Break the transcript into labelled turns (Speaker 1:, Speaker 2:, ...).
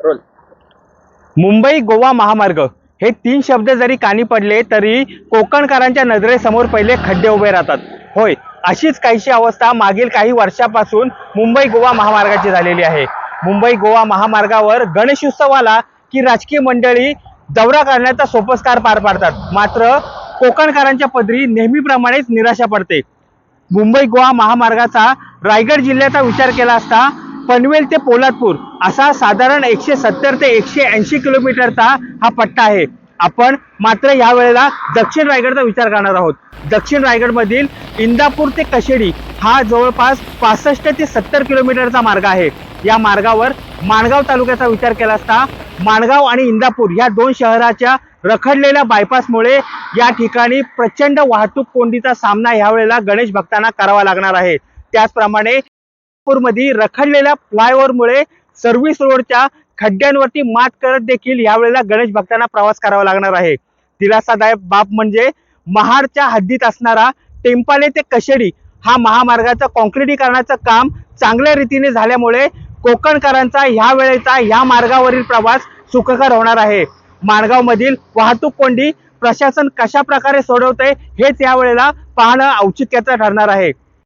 Speaker 1: Role
Speaker 2: Mumbai Goa महामार्ग. हे तीन शब्द जरी कानी पडले तरी कोकणकरांच्या नजरेसमोर पहिले खड्डे उभे राहतात. होय अशीच काहीशी अवस्था मागील काही वर्षापासून मुंबई गोवा महामार्गाची झालेली आहे. मुंबई गोवा महामार्गावर गणेश की राजकीय मंडळी दौरा करण्याचा सोपस्कार पार पाडतात. मात्र कोकणकरांच्या पदरी नेहमीप्रमाणेच निराशा पडते. मुंबई गोवा महामार्गाचा रायगड जिल्ह्याचा विचार केला असता पनवेल ते पोलादपूर असा साधारण एकशे सत्तर ते एकशे ऐंशी किलोमीटरचा हा पट्टा आहे. आपण मात्र या वेळेला दक्षिण रायगडचा विचार करणार आहोत. दक्षिण रायगडमधील इंदापूर ते कशेडी हा जवळपास पासष्ट ते सत्तर किलोमीटरचा मार्ग आहे. या मार्गावर माणगाव तालुक्याचा विचार केला असता माणगाव आणि इंदापूर या दोन शहराच्या रखडलेल्या बायपासमुळे या ठिकाणी प्रचंड वाहतूक कोंडीचा सामना यावेळेला गणेश भक्तांना करावा लागणार आहे. त्याचप्रमाणे मध्ये रखडलेल्या फ्लायओव्हरमुळे सर्व्हिस रोडच्या खड्ड्यांवरती मात करत देखील यावेळेला गणेश भक्तांना प्रवास करावा लागणार आहे. दिलासादायक बाब म्हणजे महाडच्या हद्दीत असणारा टेम्पाले ते कशेडी हा महामार्गाचं कॉन्क्रिटीकरणाचं काम चांगल्या रीतीने झाल्यामुळे कोकणकरांचा ह्या वेळेचा या मार्गावरील प्रवास सुखकर होणार आहे. माणगावमधील वाहतूक कोंडी प्रशासन कशा प्रकारे सोडवतंय हेच यावेळेला पाहणं औचित्याचं ठरणार आहे.